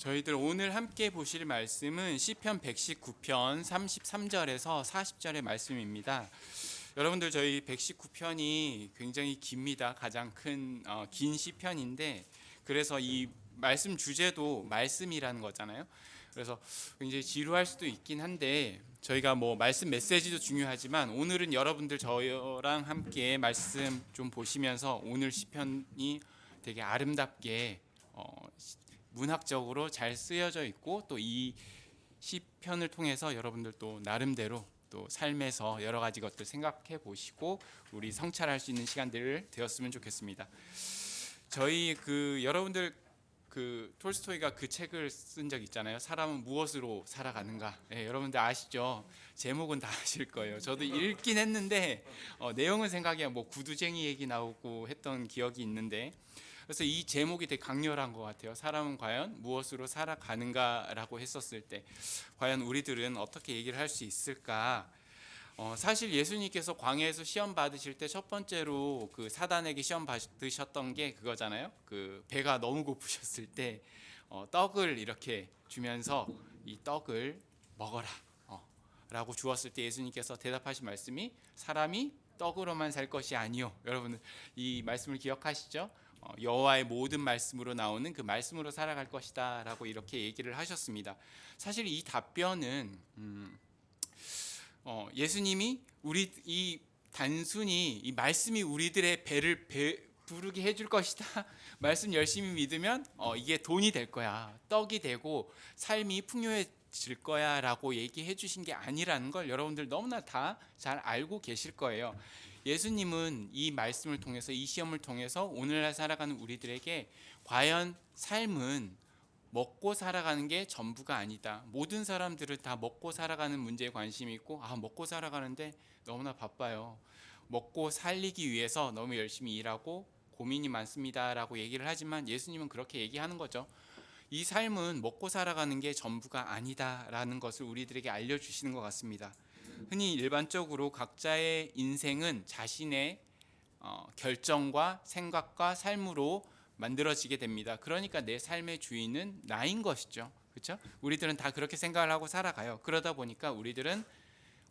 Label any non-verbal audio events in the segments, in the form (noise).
저희들 오늘 함께 보실 말씀은 시편 119편 33절에서 40절의 말씀입니다. 여러분들 저희 119편이 굉장히 깁니다. 가장 큰 어, 긴 시편인데 그래서 이 말씀 주제도 말씀이라는 거잖아요. 그래서 굉장히 지루할 수도 있긴 한데 저희가 뭐 말씀 메시지도 중요하지만 오늘은 여러분들 저랑 함께 말씀 좀 보시면서 오늘 시편이 되게 아름답게 어, 문학적으로 잘 쓰여져 있고 또 이 시편을 통해서 여러분들 또 나름대로 또 삶에서 여러 가지 것들 생각해 보시고 우리 성찰할 수 있는 시간들을 되었으면 좋겠습니다. 저희 그 여러분들 그 톨스토이가 그 책을 쓴 적 있잖아요. 사람은 무엇으로 살아가는가? 예, 여러분들 아시죠? 제목은 다 아실 거예요. 저도 읽긴 했는데 어, 내용은 생각이 뭐 구두쟁이 얘기 나오고 했던 기억이 있는데 그래서 이 제목이 되게 강렬한 것 같아요. 사람은 과연 무엇으로 살아가는가라고 했었을 때 과연 우리들은 어떻게 얘기를 할 수 있을까? 어, 사실 예수님께서 광야에서 시험 받으실 때 첫 번째로 그 사단에게 시험 받으셨던 게 그거잖아요. 그 배가 너무 고프셨을 때 어, 떡을 이렇게 주면서 이 떡을 먹어라. 어, 라고 주었을 때 예수님께서 대답하신 말씀이 사람이 떡으로만 살 것이 아니요. 여러분 이 말씀을 기억하시죠? 어, 여호와의 모든 말씀으로 나오는 그 말씀으로 살아갈 것이다라고 이렇게 얘기를 하셨습니다. 사실 이 답변은 음, 어, 예수님이 우리 이 단순히 이 말씀이 우리들의 배를 배, 부르게 해줄 것이다. (laughs) 말씀 열심히 믿으면 어, 이게 돈이 될 거야. 떡이 되고 삶이 풍요해질 거야라고 얘기해 주신 게 아니라는 걸 여러분들 너무나 다 잘 알고 계실 거예요. 예수님은 이 말씀을 통해서 이 시험을 통해서 오늘날 살아가는 우리들에게 과연 삶은 먹고 살아가는 게 전부가 아니다. 모든 사람들은 다 먹고 살아가는 문제에 관심이 있고 아 먹고 살아가는데 너무나 바빠요. 먹고 살리기 위해서 너무 열심히 일하고 고민이 많습니다라고 얘기를 하지만 예수님은 그렇게 얘기하는 거죠. 이 삶은 먹고 살아가는 게 전부가 아니다라는 것을 우리들에게 알려 주시는 것 같습니다. 흔히 일반적으로 각자의 인생은 자신의 어, 결정과 생각과 삶으로 만들어지게 됩니다. 그러니까 내 삶의 주인은 나인 것이죠. 그렇죠? 우리들은 다 그렇게 생각을 하고 살아가요. 그러다 보니까 우리들은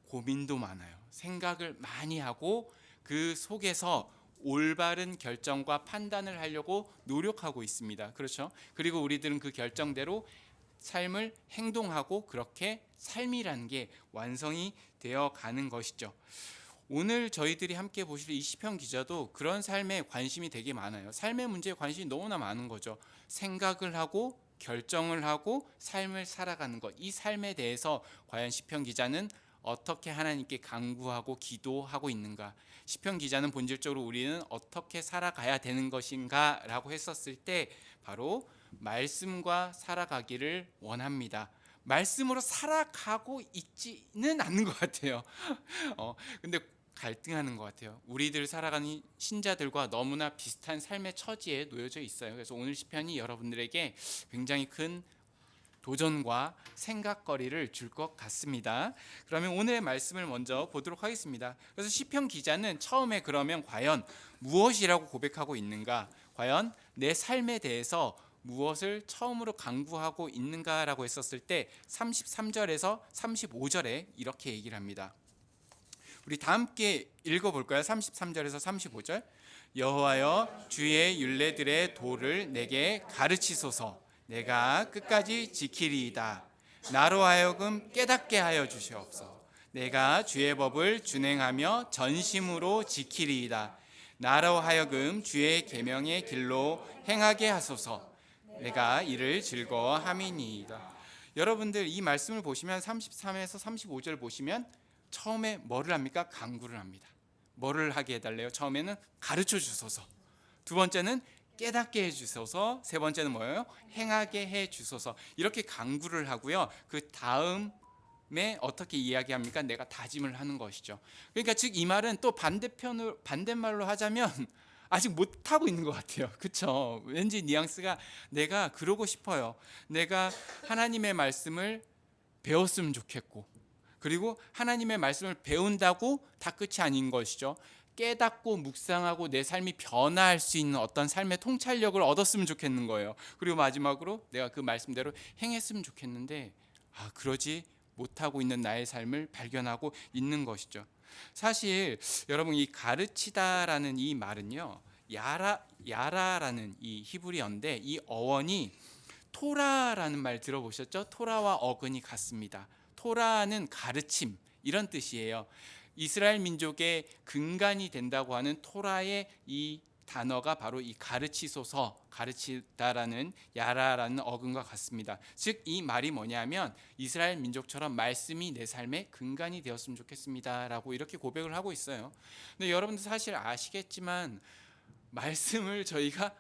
고민도 많아요. 생각을 많이 하고 그 속에서 올바른 결정과 판단을 하려고 노력하고 있습니다. 그렇죠? 그리고 우리들은 그 결정대로 삶을 행동하고 그렇게 삶이라는 게 완성이 되어 가는 것이죠. 오늘 저희들이 함께 보실 이 시편 기자도 그런 삶에 관심이 되게 많아요. 삶의 문제에 관심이 너무나 많은 거죠. 생각을 하고 결정을 하고 삶을 살아가는 것. 이 삶에 대해서 과연 시편 기자는 어떻게 하나님께 간구하고 기도하고 있는가? 시편 기자는 본질적으로 우리는 어떻게 살아가야 되는 것인가라고 했었을 때 바로 말씀과 살아가기를 원합니다. 말씀으로 살아가고 있지는 않는 것 같아요. (laughs) 어, 근데 갈등하는 것 같아요. 우리들 살아가는 신자들과 너무나 비슷한 삶의 처지에 놓여져 있어요. 그래서 오늘 시편이 여러분들에게 굉장히 큰 도전과 생각거리를 줄 것 같습니다. 그러면 오늘의 말씀을 먼저 보도록 하겠습니다. 그래서 시편 기자는 처음에 그러면 과연 무엇이라고 고백하고 있는가? 과연 내 삶에 대해서 무엇을 처음으로 강구하고 있는가라고 했었을 때 33절에서 35절에 이렇게 얘기를 합니다. 우리 다 함께 읽어 볼까요? 33절에서 35절. 여호와여 주의 율례들의 도를 내게 가르치소서. 내가 끝까지 지키리이다. 나로 하여금 깨닫게 하여 주시옵소서. 내가 주의 법을 준행하며 전심으로 지키리이다. 나로 하여금 주의 계명의 길로 행하게 하소서. 내가 이를 즐거워함이니이다. 여러분들 이 말씀을 보시면 33에서 35절 보시면 처음에 뭐를 합니까? 강구를 합니다. 뭐를 하게 해달래요? 처음에는 가르쳐 주소서. 두 번째는 깨닫게 해 주소서. 세 번째는 뭐예요? 행하게 해 주소서. 이렇게 강구를 하고요. 그 다음 에 어떻게 이야기합니까? 내가 다짐을 하는 것이죠. 그러니까 즉 이 말은 또 반대편으로 반대말로 하자면 아직 못 하고 있는 것 같아요. (laughs) 그렇죠? 왠지 뉘앙스가 내가 그러고 싶어요. 내가 하나님의 말씀을 배웠으면 좋겠고 그리고 하나님의 말씀을 배운다고 다 끝이 아닌 것이죠. 깨닫고 묵상하고 내 삶이 변화할 수 있는 어떤 삶의 통찰력을 얻었으면 좋겠는 거예요. 그리고 마지막으로 내가 그 말씀대로 행했으면 좋겠는데 아 그러지 못하고 있는 나의 삶을 발견하고 있는 것이죠. 사실 여러분 이 가르치다라는 이 말은요. 야라 야라라는 이 히브리어인데 이 어원이 토라라는 말 들어보셨죠? 토라와 어근이 같습니다. 토라는 가르침 이런 뜻이에요. 이스라엘 민족의 근간이 된다고 하는 토라의 이 단어가 바로 이 가르치소서 가르치다라는 야라라는 어근과 같습니다. 즉 이 말이 뭐냐면 이스라엘 민족처럼 말씀이 내 삶의 근간이 되었으면 좋겠습니다라고 이렇게 고백을 하고 있어요. 근데 여러분들 사실 아시겠지만 말씀을 저희가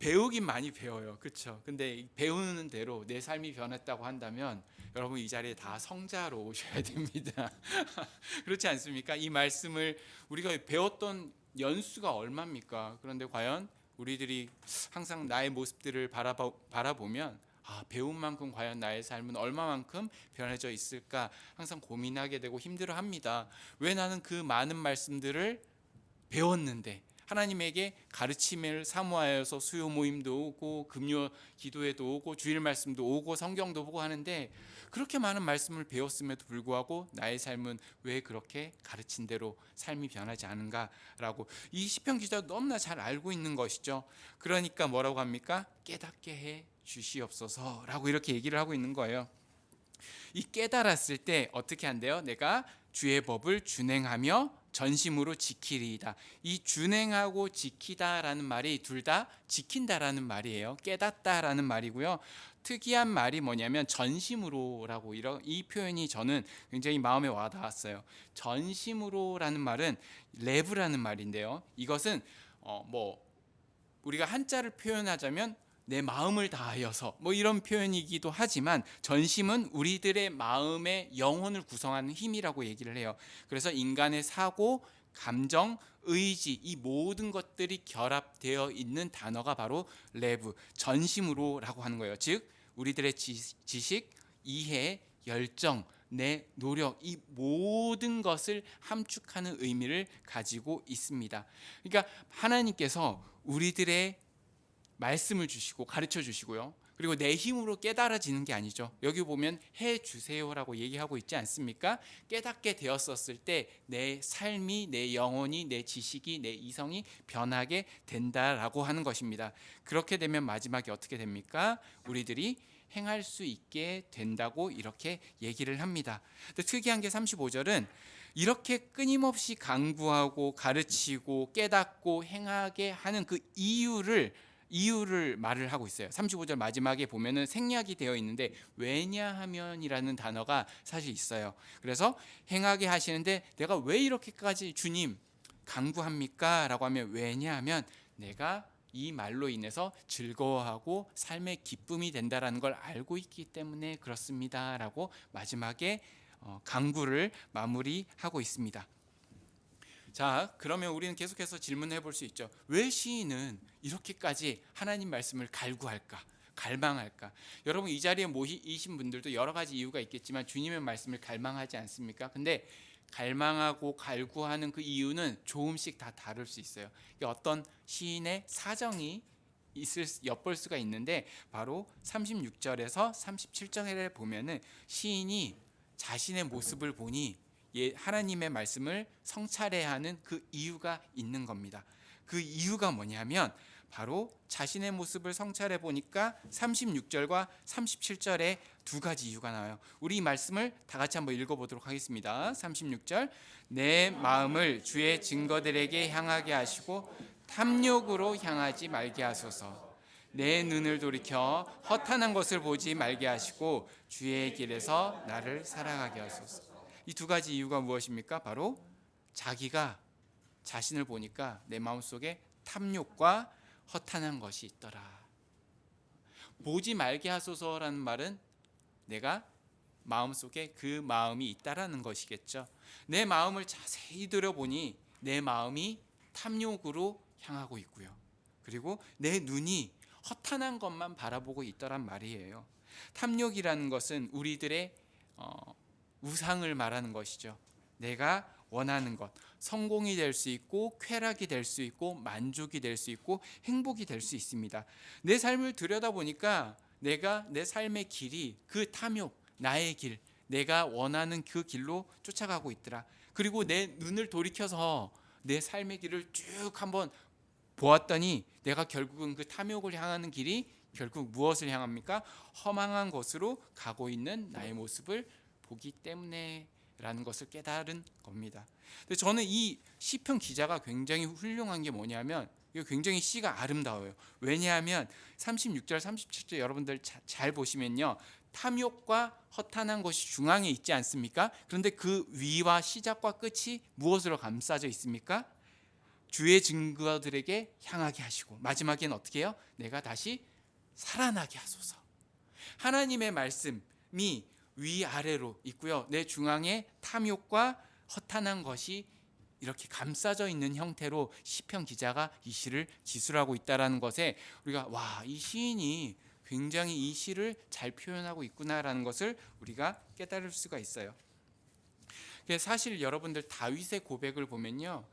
배우긴 많이 배워요. 그렇죠? 근데 배우는 대로 내 삶이 변했다고 한다면 여러분 이 자리에 다 성자로 오셔야 됩니다. (laughs) 그렇지 않습니까? 이 말씀을 우리가 배웠던 연수가 얼마입니까? 그런데 과연 우리들이 항상 나의 모습들을 바라보, 바라보면 아, 배운 만큼 과연 나의 삶은 얼마만큼 변해져 있을까 항상 고민하게 되고 힘들어 합니다. 왜 나는 그 많은 말씀들을 배웠는데 하나님에게 가르침을 사모하여서 수요 모임도 오고 금요 기도회도 오고 주일 말씀도 오고 성경도 보고 하는데 그렇게 많은 말씀을 배웠음에도 불구하고 나의 삶은 왜 그렇게 가르친 대로 삶이 변하지 않은가라고 이 시편 기자도 너무나 잘 알고 있는 것이죠. 그러니까 뭐라고 합니까? 깨닫게 해 주시옵소서라고 이렇게 얘기를 하고 있는 거예요. 이 깨달았을 때 어떻게 한대요? 내가 주의 법을 준행하며 전심으로 지키리이다. 이 준행하고 지키다라는 말이 둘 다 지킨다라는 말이에요. 깨닫다라는 말이고요. 특이한 말이 뭐냐면 전심으로라고 이런 이 표현이 저는 굉장히 마음에 와 닿았어요. 전심으로라는 말은 레브라는 말인데요. 이것은 어 뭐 우리가 한자를 표현하자면 내 마음을 다하여서 뭐 이런 표현이기도 하지만 전심은 우리들의 마음의 영혼을 구성하는 힘이라고 얘기를 해요. 그래서 인간의 사고, 감정, 의지 이 모든 것들이 결합되어 있는 단어가 바로 레브 전심으로라고 하는 거예요. 즉 우리들의 지식, 이해, 열정, 내 노력 이 모든 것을 함축하는 의미를 가지고 있습니다. 그러니까 하나님께서 우리들의 말씀을 주시고 가르쳐 주시고요. 그리고 내 힘으로 깨달아지는 게 아니죠. 여기 보면 해 주세요라고 얘기하고 있지 않습니까? 깨닫게 되었었을 때 내 삶이 내 영혼이 내 지식이 내 이성이 변하게 된다라고 하는 것입니다. 그렇게 되면 마지막에 어떻게 됩니까? 우리들이 행할 수 있게 된다고 이렇게 얘기를 합니다. 근데 특이한 게 35절은 이렇게 끊임없이 강구하고 가르치고 깨닫고 행하게 하는 그 이유를 이유를 말을 하고 있어요. 35절 마지막에 보면은 생략이 되어 있는데 왜냐하면이라는 단어가 사실 있어요. 그래서 행하게 하시는데 내가 왜 이렇게까지 주님 강구합니까? 라고 하면 왜냐하면 내가 이 말로 인해서 즐거워하고 삶의 기쁨이 된다라는 걸 알고 있기 때문에 그렇습니다라고 마지막에 어, 강구를 마무리하고 있습니다. 자, 그러면 우리는 계속해서 질문해 볼 수 있죠. 왜 시인은 이렇게까지 하나님 말씀을 갈구할까? 갈망할까? 여러분 이 자리에 모이신 분들도 여러 가지 이유가 있겠지만 주님의 말씀을 갈망하지 않습니까? 근데 갈망하고 갈구하는 그 이유는 조금씩 다 다를 수 있어요. 어떤 시인의 사정이 있을 엿볼 수가 있는데 바로 36절에서 37절에 보면은 시인이 자신의 모습을 보니 예, 하나님의 말씀을 성찰해야 하는 그 이유가 있는 겁니다. 그 이유가 뭐냐면 바로 자신의 모습을 성찰해 보니까 36절과 37절에 두 가지 이유가 나와요. 우리 이 말씀을 다 같이 한번 읽어 보도록 하겠습니다. 36절 내 마음을 주의 증거들에게 향하게 하시고 탐욕으로 향하지 말게 하소서. 내 눈을 돌이켜 허탄한 것을 보지 말게 하시고 주의 길에서 나를 살아가게 하소서. 이 두 가지 이유가 무엇입니까? 바로 자기가 자신을 보니까 내 마음속에 탐욕과 허탄한 것이 있더라. 보지 말게 하소서라는 말은 내가 마음속에 그 마음이 있다라는 것이겠죠. 내 마음을 자세히 들여보니 내 마음이 탐욕으로 향하고 있고요. 그리고 내 눈이 허탄한 것만 바라보고 있더란 말이에요. 탐욕이라는 것은 우리들의 어, 우상을 말하는 것이죠. 내가 원하는 것, 성공이 될 수 있고 쾌락이 될 수 있고 만족이 될 수 있고 행복이 될 수 있습니다. 내 삶을 들여다 보니까 내가 내 삶의 길이 그 탐욕, 나의 길, 내가 원하는 그 길로 쫓아가고 있더라. 그리고 내 눈을 돌이켜서 내 삶의 길을 쭉 한번 보았더니 내가 결국은 그 탐욕을 향하는 길이 결국 무엇을 향합니까? 허망한 것으로 가고 있는 나의 모습을 보기 때문에 라는 것을 깨달은 겁니다. 근데 저는 이 시편 기자가 굉장히 훌륭한 게 뭐냐면 이거 굉장히 시가 아름다워요. 왜냐하면 36절, 37절 여러분들 자, 잘 보시면요. 탐욕과 허탄한 것이 중앙에 있지 않습니까? 그런데 그 위와 시작과 끝이 무엇으로 감싸져 있습니까? 주의 증거들에게 향하게 하시고 마지막에는 어떻게 해요? 내가 다시 살아나게 하소서. 하나님의 말씀이 위아래로 있고요. 내 중앙에 탐욕과 허탄한 것이 이렇게 감싸져 있는 형태로 시편 기자가 이 시를 기술하고 있다라는 것에 우리가 와, 이 시인이 굉장히 이 시를 잘 표현하고 있구나라는 것을 우리가 깨달을 수가 있어요. 사실 여러분들 다윗의 고백을 보면요.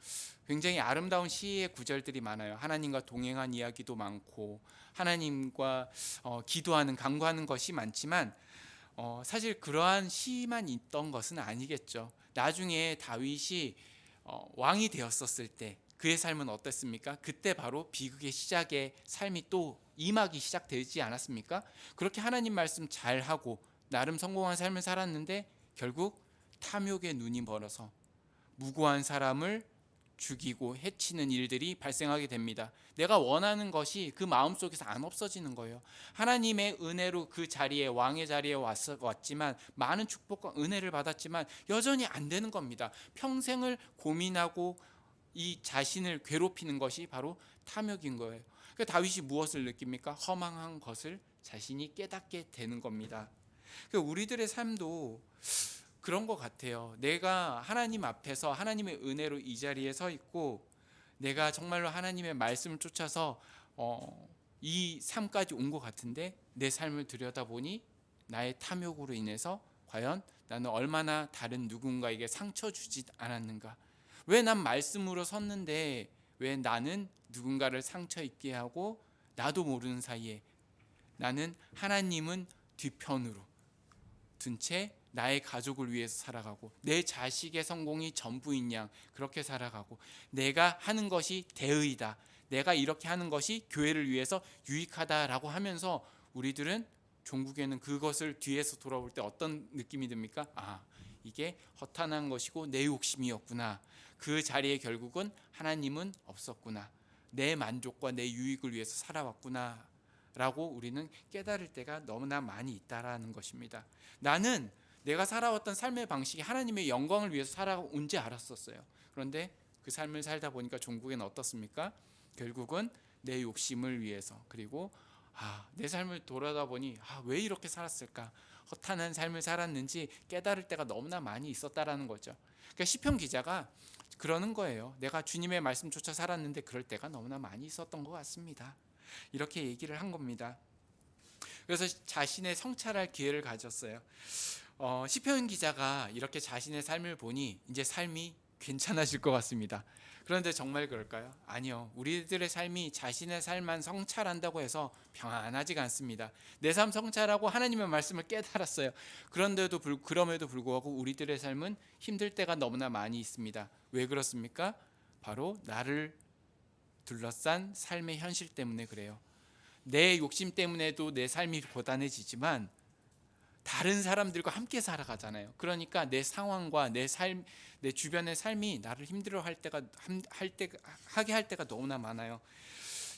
굉장히 아름다운 시의 구절들이 많아요. 하나님과 동행한 이야기도 많고 하나님과 어, 기도하는 강구하는 것이 많지만 어, 사실 그러한 시만 있던 것은 아니겠죠. 나중에 다윗이 어, 왕이 되었었을 때 그의 삶은 어땠습니까? 그때 바로 비극의 시작의 삶이 또 임하기 시작되지 않았습니까? 그렇게 하나님 말씀 잘 하고 나름 성공한 삶을 살았는데 결국 탐욕의 눈이 멀어서 무고한 사람을 죽이고 해치는 일들이 발생하게 됩니다. 내가 원하는 것이 그 마음 속에서 안 없어지는 거예요. 하나님의 은혜로 그 자리에 왕의 자리에 왔, 왔지만 많은 축복과 은혜를 받았지만 여전히 안 되는 겁니다. 평생을 고민하고 이 자신을 괴롭히는 것이 바로 탐욕인 거예요. 그 다윗이 무엇을 느낍니까? 허망한 것을 자신이 깨닫게 되는 겁니다. 그 우리들의 삶도 그런 것 같아요. 내가 하나님 앞에서 하나님의 은혜로 이 자리에 서 있고 내가 정말로 하나님의 말씀을 쫓아서 어, 이 삶까지 온 것 같은데 내 삶을 들여다보니 나의 탐욕으로 인해서 과연 나는 얼마나 다른 누군가에게 상처 주지 않았는가? 왜 난 말씀으로 섰는데 왜 나는 누군가를 상처 입게 하고 나도 모르는 사이에 나는 하나님은 뒤편으로 둔 채 나의 가족을 위해서 살아가고 내 자식의 성공이 전부인 양 그렇게 살아가고 내가 하는 것이 대의다. 내가 이렇게 하는 것이 교회를 위해서 유익하다라고 하면서 우리들은 종국에는 그것을 뒤에서 돌아볼 때 어떤 느낌이 듭니까? 아, 이게 허탄한 것이고 내 욕심이었구나. 그 자리에 결국은 하나님은 없었구나. 내 만족과 내 유익을 위해서 살아왔구나. 라고 우리는 깨달을 때가 너무나 많이 있다라는 것입니다. 나는 내가 살아왔던 삶의 방식이 하나님의 영광을 위해서 살아온지 알았었어요. 그런데 그 삶을 살다 보니까 종국에는 어떻습니까? 결국은 내 욕심을 위해서 그리고 아, 내 삶을 돌아다 보니 아, 왜 이렇게 살았을까? 허탄한 삶을 살았는지 깨달을 때가 너무나 많이 있었다라는 거죠. 그러니까 시편 기자가 그러는 거예요. 내가 주님의 말씀조차 살았는데 그럴 때가 너무나 많이 있었던 것 같습니다. 이렇게 얘기를 한 겁니다. 그래서 자신의 성찰할 기회를 가졌어요. 어, 시편 기자가 이렇게 자신의 삶을 보니 이제 삶이 괜찮아질 것 같습니다. 그런데 정말 그럴까요? 아니요. 우리들의 삶이 자신의 삶만 성찰한다고 해서 평안하지가 않습니다. 내 삶 성찰하고 하나님의 말씀을 깨달았어요. 그런데도 불, 그럼에도 불구하고 우리들의 삶은 힘들 때가 너무나 많이 있습니다. 왜 그렇습니까? 바로 나를 둘러싼 삶의 현실 때문에 그래요. 내 욕심 때문에도 내 삶이 고단해지지만 다른 사람들과 함께 살아가잖아요. 그러니까 내 상황과 내 삶, 내 주변의 삶이 나를 힘들어 할 때가 할 때 하게 할 때가 너무나 많아요.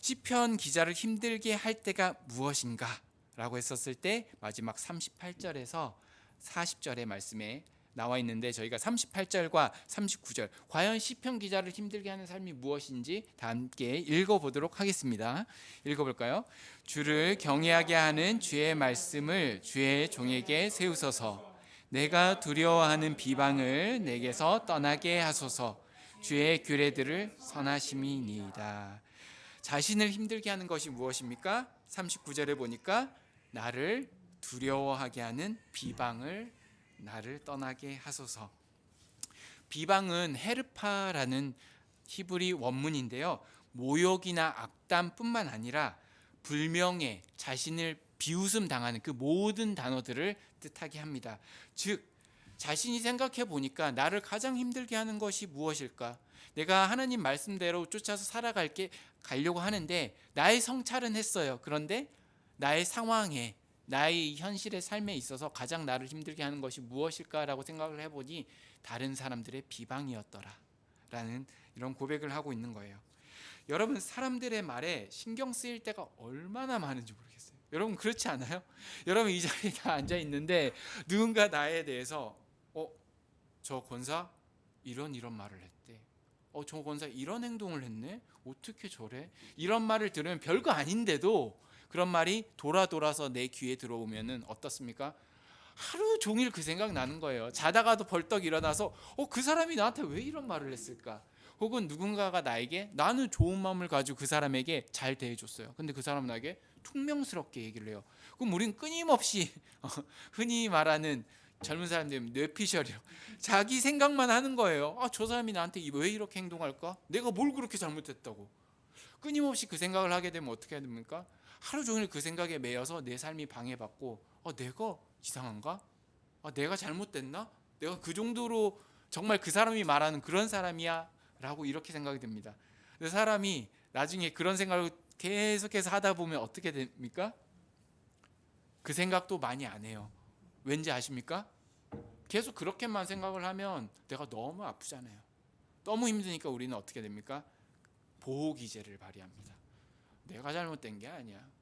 시편 기자를 힘들게 할 때가 무엇인가라고 했었을 때 마지막 38절에서 40절의 말씀에 나와 있는데 저희가 38절과 39절 과연 시편 기자를 힘들게 하는 삶이 무엇인지 다 함께 읽어 보도록 하겠습니다. 읽어 볼까요? 주를 경외하게 하는 주의 말씀을 주의 종에게 세우소서. 내가 두려워하는 비방을 내게서 떠나게 하소서. 주의 규례들을 선하심이니이다. 자신을 힘들게 하는 것이 무엇입니까? 39절에 보니까 나를 두려워하게 하는 비방을 나를 떠나게 하소서. 비방은 헤르파라는 히브리 원문인데요. 모욕이나 악담뿐만 아니라 불명예, 자신을 비웃음 당하는 그 모든 단어들을 뜻하게 합니다. 즉 자신이 생각해 보니까 나를 가장 힘들게 하는 것이 무엇일까? 내가 하나님 말씀대로 쫓아서 살아갈게 가려고 하는데 나의 성찰은 했어요. 그런데 나의 상황에 나의 현실의 삶에 있어서 가장 나를 힘들게 하는 것이 무엇일까라고 생각을 해보니 다른 사람들의 비방이었더라 라는 이런 고백을 하고 있는 거예요. 여러분 사람들의 말에 신경 쓰일 때가 얼마나 많은지 모르겠어요. 여러분 그렇지 않아요? 여러분 이 자리에 다 앉아 있는데 누군가 나에 대해서 어 저 권사 이런 이런 말을 했대. 어 저 권사 이런 행동을 했네. 어떻게 저래? 이런 말을 들으면 별거 아닌데도 그런 말이 돌아 돌아서 내 귀에 들어오면은 어떻습니까? 하루 종일 그 생각 나는 거예요. 자다가도 벌떡 일어나서 어 그 사람이 나한테 왜 이런 말을 했을까? 혹은 누군가가 나에게 나는 좋은 마음을 가지고 그 사람에게 잘 대해줬어요. 근데 그 사람은 나에게 퉁명스럽게 얘기를 해요. 그럼 우린 끊임없이 어, (laughs) 흔히 말하는 젊은 사람들이 뇌피셜이요. 자기 생각만 하는 거예요. 아, 저 사람이 나한테 왜 이렇게 행동할까? 내가 뭘 그렇게 잘못했다고. 끊임없이 그 생각을 하게 되면 어떻게 해야 됩니까? 하루 종일 그 생각에 매여서 내 삶이 방해받고 어, 내가 이상한가? 아, 내가 잘못됐나? 내가 그 정도로 정말 그 사람이 말하는 그런 사람이야? 라고 이렇게 생각이 듭니다. 근데 사람이 나중에 그런 생각을 계속해서 하다 보면 어떻게 됩니까? 그 생각도 많이 안 해요. 왠지 아십니까? 계속 그렇게만 생각을 하면 내가 너무 아프잖아요. 너무 힘드니까 우리는 어떻게 됩니까? 보호 기제를 발휘합니다. 내가 잘못된 게 아니야.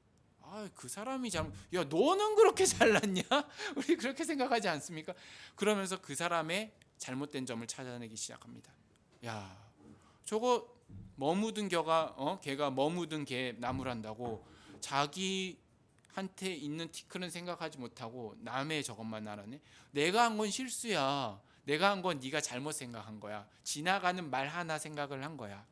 아, 그 사람이 잘못. 야, 너는 그렇게 잘났냐? (laughs) 우리 그렇게 생각하지 않습니까? 그러면서 그 사람의 잘못된 점을 찾아내기 시작합니다. 야, 저거 머무든 겨가 어 개가 머무든 개 나무란다고 자기한테 있는 티끌은 생각하지 못하고 남의 저것만 알아내. 내가 한 건 실수야. 내가 한 건 네가 잘못 생각한 거야. 지나가는 말 하나 생각을 한 거야.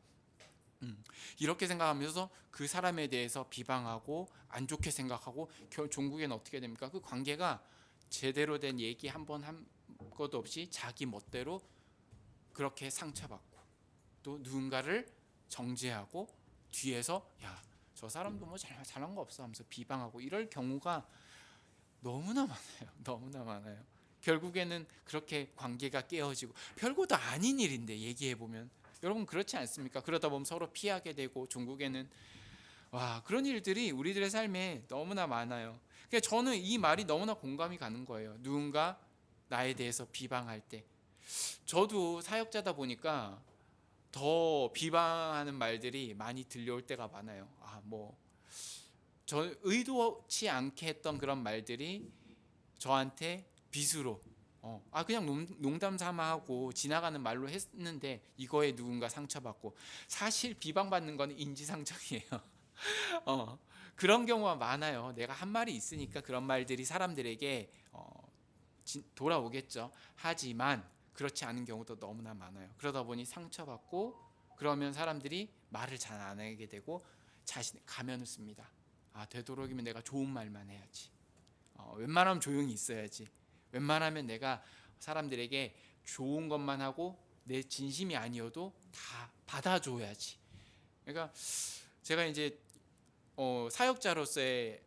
음, 이렇게 생각하면서 그 사람에 대해서 비방하고 안 좋게 생각하고 결 종국에는 어떻게 됩니까? 그 관계가 제대로 된 얘기 한 번 한 것도 없이 자기 멋대로 그렇게 상처받고 또 누군가를 정죄하고 뒤에서 야 저 사람도 뭐 잘, 잘한 거 없어 하면서 비방하고 이럴 경우가 너무나 많아요. (laughs) 너무나 많아요. 결국에는 그렇게 관계가 깨어지고 별것도 아닌 일인데 얘기해 보면 여러분 그렇지 않습니까? 그러다 보면 서로 피하게 되고 종국에는 와 그런 일들이 우리들의 삶에 너무나 많아요. 그러니까 저는 이 말이 너무나 공감이 가는 거예요. 누군가 나에 대해서 비방할 때 저도 사역자다 보니까 더 비방하는 말들이 많이 들려올 때가 많아요. 아, 뭐, 저 의도치 않게 했던 그런 말들이 저한테 빗으로, 어, 아, 그냥 농, 농담 삼아 하고 지나가는 말로 했는데 이거에 누군가 상처받고 사실 비방받는 건 인지상정이에요. (laughs) 어, 그런 경우가 많아요. 내가 한 말이 있으니까 그런 말들이 사람들에게 어, 진- 돌아오겠죠. 하지만 그렇지 않은 경우도 너무나 많아요. 그러다 보니 상처받고 그러면 사람들이 말을 잘 안 하게 되고 자신 가면을 씁니다. 아 되도록이면 내가 좋은 말만 해야지. 어, 웬만하면 조용히 있어야지. 웬만하면 내가 사람들에게 좋은 것만 하고 내 진심이 아니어도 다 받아줘야지. 그러니까 제가 이제 어, 사역자로서의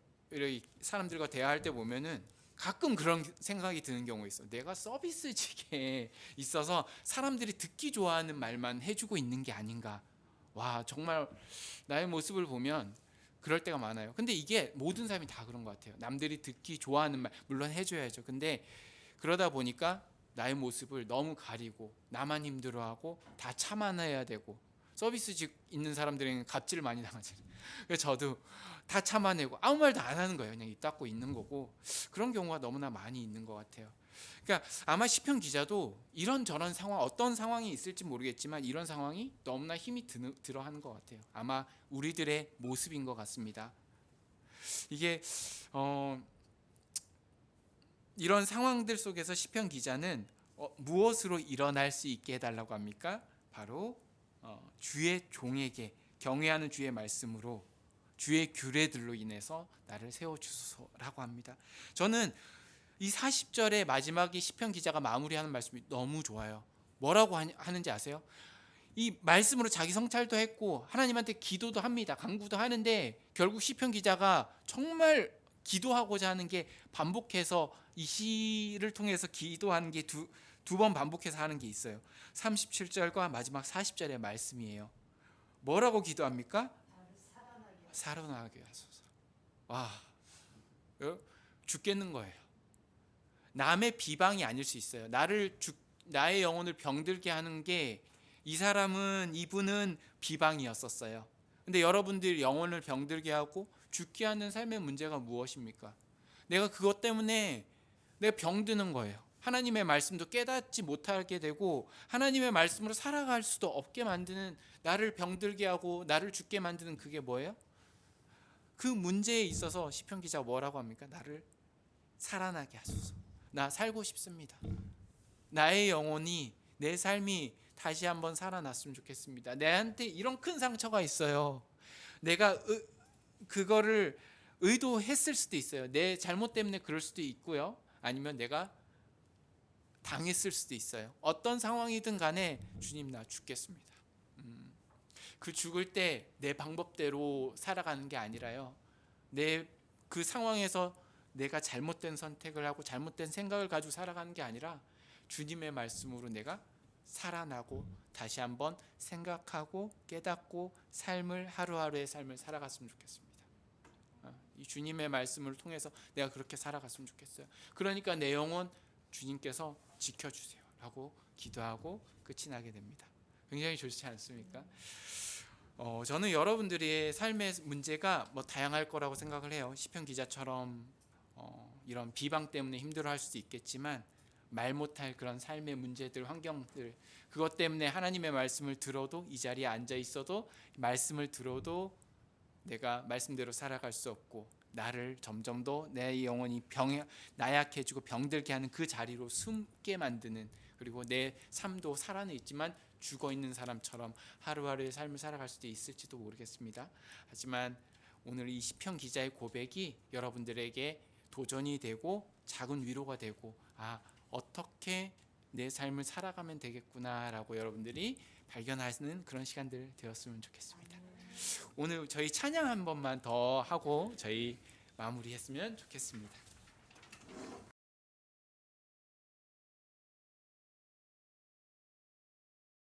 사람들과 대화할 때 보면은 가끔 그런 생각이 드는 경우가 있어. 내가 서비스직에 (laughs) 있어서 사람들이 듣기 좋아하는 말만 해주고 있는 게 아닌가. 와 정말 나의 모습을 보면 그럴 때가 많아요. 근데 이게 모든 사람이 다 그런 것 같아요. 남들이 듣기 좋아하는 말 물론 해줘야죠. 근데 그러다 보니까 나의 모습을 너무 가리고 나만 힘들어하고 다 참아내야 되고 서비스직 있는 사람들에게는 갑질을 많이 당하잖아요. (laughs) 그래서 저도 다 참아내고 아무 말도 안 하는 거예요. 그냥 입 닫고 있는 거고 그런 경우가 너무나 많이 있는 것 같아요. 그러니까 아마 시편 기자도 이런 저런 상황 어떤 상황이 있을지 모르겠지만 이런 상황이 너무나 힘이 드는, 들어하는 것 같아요. 아마 우리들의 모습인 것 같습니다. 이게 어, 이런 상황들 속에서 시편 기자는 어, 무엇으로 일어날 수 있게 해달라고 합니까? 바로 어, 주의 종에게 경외하는 주의 말씀으로 주의 규례들로 인해서 나를 세워 주소서라고 합니다. 저는 이 40절의 마지막에 시편 기자가 마무리하는 말씀이 너무 좋아요. 뭐라고 하는지 아세요? 이 말씀으로 자기 성찰도 했고 하나님한테 기도도 합니다. 강구도 하는데 결국 시편 기자가 정말 기도하고자 하는 게 반복해서 이 시를 통해서 기도하는 게 두 두 번 반복해서 하는 게 있어요. 37절과 마지막 40절의 말씀이에요. 뭐라고 기도합니까? 살아나게 하소서. 와, 어? 죽겠는 거예요. 남의 비방이 아닐 수 있어요. 나를 죽, 나의 영혼을 병들게 하는 게 이 사람은 이분은 비방이었었어요. 근데 여러분들 영혼을 병들게 하고 죽게 하는 삶의 문제가 무엇입니까? 내가 그것 때문에 내가 병드는 거예요. 하나님의 말씀도 깨닫지 못하게 되고 하나님의 말씀으로 살아갈 수도 없게 만드는 나를 병들게 하고 나를 죽게 만드는 그게 뭐예요? 그 문제에 있어서 시편 기자가 뭐라고 합니까? 나를 살아나게 하소서. 나 살고 싶습니다. 나의 영혼이 내 삶이 다시 한번 살아났으면 좋겠습니다. 내한테 이런 큰 상처가 있어요. 내가 의, 그거를 의도했을 수도 있어요. 내 잘못 때문에 그럴 수도 있고요. 아니면 내가 당했을 수도 있어요. 어떤 상황이든 간에 주님 나 죽겠습니다. 음, 그 죽을 때 내 방법대로 살아가는 게 아니라요. 내 그 상황에서 내가 잘못된 선택을 하고 잘못된 생각을 가지고 살아가는 게 아니라 주님의 말씀으로 내가 살아나고 다시 한번 생각하고 깨닫고 삶을 하루하루의 삶을 살아갔으면 좋겠습니다. 어, 이 주님의 말씀을 통해서 내가 그렇게 살아갔으면 좋겠어요. 그러니까 내 영혼 주님께서 지켜주세요라고 기도하고 끝이 나게 됩니다. 굉장히 좋지 않습니까? 어, 저는 여러분들의 삶의 문제가 뭐 다양할 거라고 생각을 해요. 시편 기자처럼 어, 이런 비방 때문에 힘들어할 수도 있겠지만 말 못할 그런 삶의 문제들, 환경들 그것 때문에 하나님의 말씀을 들어도 이 자리에 앉아 있어도 말씀을 들어도 내가 말씀대로 살아갈 수 없고 나를 점점 더 내 영혼이 병 나약해지고 병들게 하는 그 자리로 숨게 만드는 그리고 내 삶도 살아는 있지만 죽어 있는 사람처럼 하루하루의 삶을 살아갈 수도 있을지도 모르겠습니다. 하지만 오늘 이 시편 기자의 고백이 여러분들에게 도전이 되고 작은 위로가 되고 아 어떻게 내 삶을 살아가면 되겠구나라고 여러분들이 발견하는 그런 시간들 되었으면 좋겠습니다. 오늘 저희 찬양 한 번만 더 하고 저희 마무리했으면 좋겠습니다.